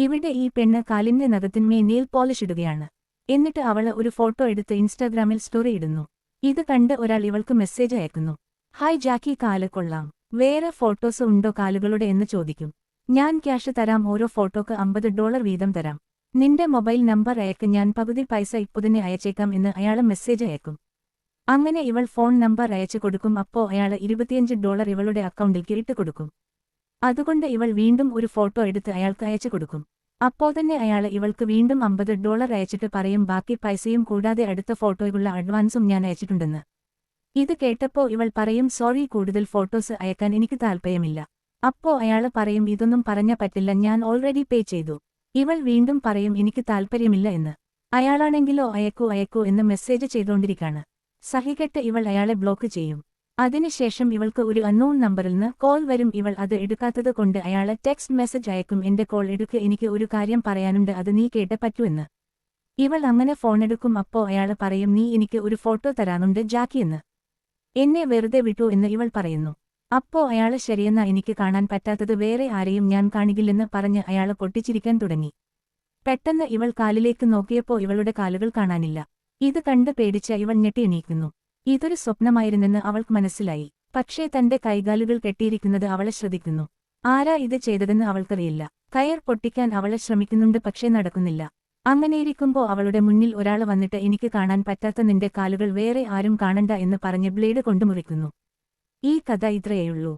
ഇവിടെ ഈ പെണ്ണ് കാലിന്റെ നഖത്തിന്മേ നെയിൽ പോളിഷ് ഇടുകയാണ്. എന്നിട്ട് അവൾ ഒരു ഫോട്ടോ എടുത്ത് ഇൻസ്റ്റാഗ്രാമിൽ സ്റ്റോറി ഇടുന്നു. ഇത് കണ്ട് ഒരാൾ ഇവൾക്ക് മെസ്സേജ് അയക്കുന്നു. ഹായ് ജാക്കി കാൽ കൊള്ളാം. വേറെ ഫോട്ടോസ് ഉണ്ടോ കാലുകളുടെ? എന്ന് ചോദിക്കും. ഞാൻ ക്യാഷ് തരാം. ഓരോ ഫോട്ടോക്ക് അമ്പത് ഡോളർ വീതം തരാം. നിന്റെ മൊബൈൽ നമ്പർ അയക്ക്. ഞാൻ പകുതി പൈസ ഇപ്പുതന്നെ അയച്ചേക്കാം എന്ന് അയാൾ മെസ്സേജ് അയക്കും. അങ്ങനെ ഇവൾ ഫോൺ നമ്പർ അയച്ചു കൊടുക്കും. അപ്പോ അയാൾ ഇരുപത്തിയഞ്ച് ഡോളർ ഇവളുടെ അക്കൗണ്ടിൽ ഇട്ട് കൊടുക്കും. അതുകൊണ്ട് ഇവൾ വീണ്ടും ഒരു ഫോട്ടോ എടുത്ത് അയാൾക്ക് അയച്ചു കൊടുക്കും. അപ്പോൾ തന്നെ അയാൾ ഇവൾക്ക് വീണ്ടും അമ്പത് ഡോളർ അയച്ചിട്ട് പറയും ബാക്കി പൈസയും കൂടാതെ അടുത്ത ഫോട്ടോയ്ക്കുള്ള അഡ്വാൻസും ഞാൻ അയച്ചിട്ടുണ്ടെന്ന്. ഇത് കേട്ടപ്പോൾ ഇവൾ പറയും സോറി കൂടുതൽ ഫോട്ടോസ് അയക്കാൻ എനിക്ക് താൽപ്പര്യമില്ല അപ്പോൾ അയാൾ പറയും ഇതൊന്നും പറഞ്ഞ പറ്റില്ല ഞാൻ ഓൾറെഡി പേ ചെയ്തു. ഇവൾ വീണ്ടും പറയും എനിക്ക് താൽപ്പര്യമില്ല എന്ന്. അയാളാണെങ്കിലോ അയക്കൂ അയക്കൂ എന്ന് മെസ്സേജ് ചെയ്തുകൊണ്ടിരിക്കാണ് സഹികെട്ട് ഇവൾ അയാളെ ബ്ലോക്ക് ചെയ്യും. അതിനുശേഷം ഇവൾക്ക് ഒരു അൺനോൺ നമ്പറിൽ നിന്ന് കോൾ വരും. ഇവൾ അത് എടുക്കാത്തത് കൊണ്ട് അയാളെ ടെക്സ്റ്റ് മെസ്സേജ് അയക്കും. എന്റെ കോൾ എടുക്ക്. എനിക്ക് ഒരു കാര്യം പറയാനുണ്ട്. അത് നീ കേട്ട പറ്റുമെന്ന് ഇവൾ അങ്ങനെ ഫോൺ എടുക്കും. അപ്പോ അയാൾ പറയും നീ എനിക്ക് ഒരു ഫോട്ടോ തരാനുണ്ട് ജാക്കിയെന്ന് എന്നെ വെറുതെ വിട്ടു എന്ന് ഇവൾ പറയുന്നു. അപ്പോ അയാൾ ശരിയെന്ന എനിക്ക് കാണാൻ പറ്റാത്തത് വേറെ ആരെയും ഞാൻ കാണിക്കില്ലെന്ന് പറഞ്ഞ് അയാൾ പൊട്ടിച്ചിരിക്കാൻ തുടങ്ങി. പെട്ടെന്ന് ഇവൾ കാലിലേക്ക് നോക്കിയപ്പോ ഇവളുടെ കാലുകൾ കാണാനില്ല. ഇത് കണ്ട് പേടിച്ച ഇവൾ ഞെട്ടി എണീക്കുന്നു. ഇതൊരു സ്വപ്നമായിരുന്നെന്ന് അവൾക്ക് മനസ്സിലായി. പക്ഷേ തന്റെ കൈകാലുകൾ കെട്ടിയിരിക്കുന്നത് അവളെ ശ്രദ്ധിക്കുന്നു. ആരാ ഇത് ചെയ്തതെന്ന് അവൾക്കറിയില്ല. കയർ പൊട്ടിക്കാൻ അവളെ ശ്രമിക്കുന്നുണ്ട് പക്ഷേ നടക്കുന്നില്ല. അങ്ങനെയിരിക്കുമ്പോ അവളുടെ മുന്നിൽ ഒരാൾ വന്നിട്ട് എനിക്ക് കാണാൻ പറ്റാത്ത നിന്റെ കാലുകൾ വേറെ ആരും കാണണ്ട എന്ന് പറഞ്ഞ് ബ്ലേഡ് കൊണ്ടുമുറിക്കുന്നു ഈ കഥ ഇത്രയേയുള്ളൂ.